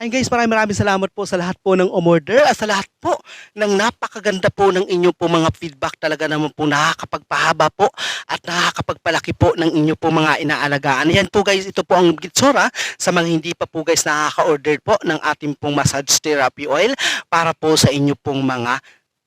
Ayun guys, maraming maraming salamat po sa lahat po ng umorder at sa lahat po ng napakaganda po ng inyo po mga feedback talaga naman po nakakapagpahaba po at nakakapagpalaki po ng inyo po mga inaalagaan. Yan po guys, ito po ang gitsura sa mga hindi pa po guys nakaka-order po ng ating pong massage therapy oil para po sa inyo pong mga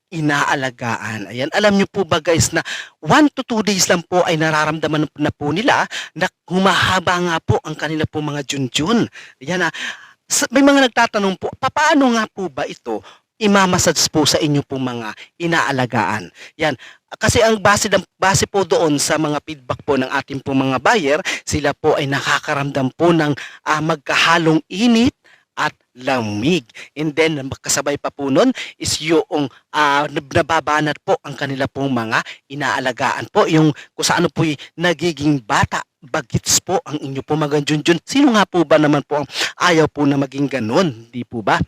inaalagaan. Ayan, alam nyo po ba guys na 1 to 2 days lang po ay nararamdaman na po nila na humahaba nga po ang kanila po mga junjun. Ayan na, sa- may mga nagtatanong po, paano nga po ba ito imamassage po sa inyo pong mga inaalagaan? Yan. Kasi ang base, base po doon sa mga feedback po ng ating po mga buyer, sila po ay nakakaramdam po ng ah, magkahalong init at lamig. And then, kasabay pa po nun is yung nab- nababanat po ang kanila pong mga inaalagaan po. Yung kung saan po nagiging bata, bagits po ang inyo po mga junjun. Sino nga po ba naman po ang ayaw po na maging ganun? Di po ba?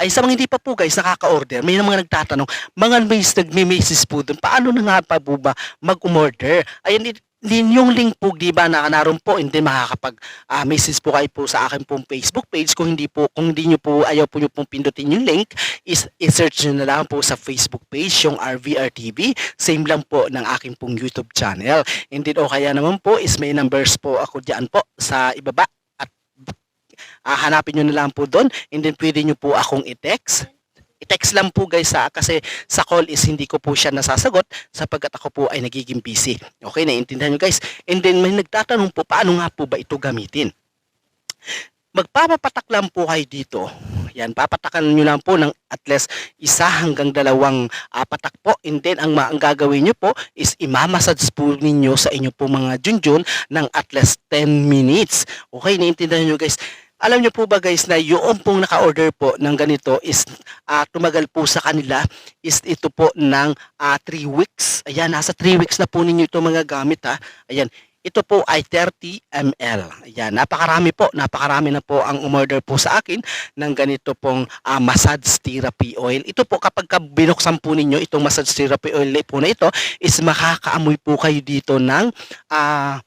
Ay sa mga hindi pa po guys nakaka-order, may mga nagtatanong, mga may nagme-message po doon, paano na nga pa po ba di- din yung link po, di ba, na naroon po, hindi makakapag ah, po kayo po sa akin pong Facebook page. Kung hindi po, kung hindi nyo po, ayaw po nyo pong pindutin yung link, is i-search nyo na lang po sa Facebook page, yung RVR TV. Same lang po ng aking pong YouTube channel. And then, o kaya naman po, is may numbers po ako diyan po sa ibaba. At ah, hanapin nyo na lang po doon. And then, pwede nyo po akong i-text. I-text lang po guys sa kasi sa call is hindi ko po siya nasasagot sapagkat ako po ay nagiging busy. Okay, naiintindihan nyo guys. And then may nagtatanong po paano nga po ba ito gamitin? Magpapapatak lang po kayo dito. Yan, papatakan nyo lang po ng at least isa hanggang dalawang ah, patak po. And then, ang, ang gagawin nyo po is imamassage po ninyo sa inyo po mga junjun ng at least 10 minutes. Okay, naiintindihan nyo guys. Alam nyo po ba guys na yung pong naka-order po ng ganito is ah, tumagal po sa kanila is ito po ng 3 weeks. Ayan, nasa 3 weeks na po ninyo ito mga gamit ha. Ayan, ito po ay 30 ml. Ayan, napakarami po, napakarami na po ang umorder po sa akin ng ganito pong ah, massage therapy oil. Ito po kapag ka binuksan po ninyo itong massage therapy oil po na ito is makakaamoy po kayo dito ng ah,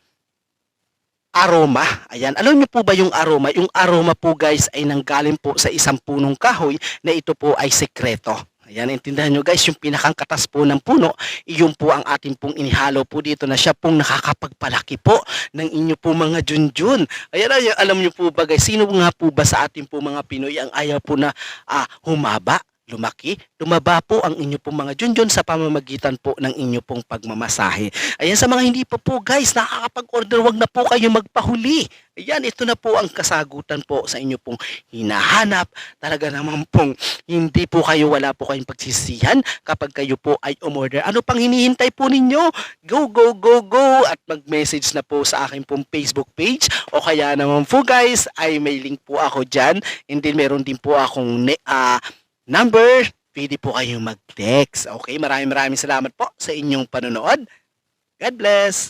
aroma. Ayan, alam niyo po ba yung aroma? Yung aroma po guys ay nanggaling po sa isang punong kahoy na ito po ay sekreto. Ayan, intindihan nyo guys, yung pinakang katas po ng puno, iyon po ang ating pong inihalo po dito na siya pong nakakapagpalaki po ng inyo po mga junjun. Ayan, ayan, alam nyo po ba guys, sino nga po ba sa ating po mga Pinoy ang ayaw po na ah, humaba? Lumaki, lumaba po ang inyo pong mga junjun sa pamamagitan po ng inyo pong pagmamasahe. Ayan, sa mga hindi pa po guys, nakakapag-order, wag na po kayo magpahuli. Ayan, ito na po ang kasagutan po sa inyo pong hinahanap. Talaga naman pong hindi po kayo, wala po kayong pagsisihan kapag kayo po ay umorder. Ano pang hinihintay po ninyo? Go, go, go, go! At mag-message na po sa aking pong Facebook page o kaya naman po guys, ay may link po ako dyan. And then meron din po akong ne- ah, number. Pwede po kayong mag-text. Okay, maraming maraming salamat po sa inyong panonood. God bless!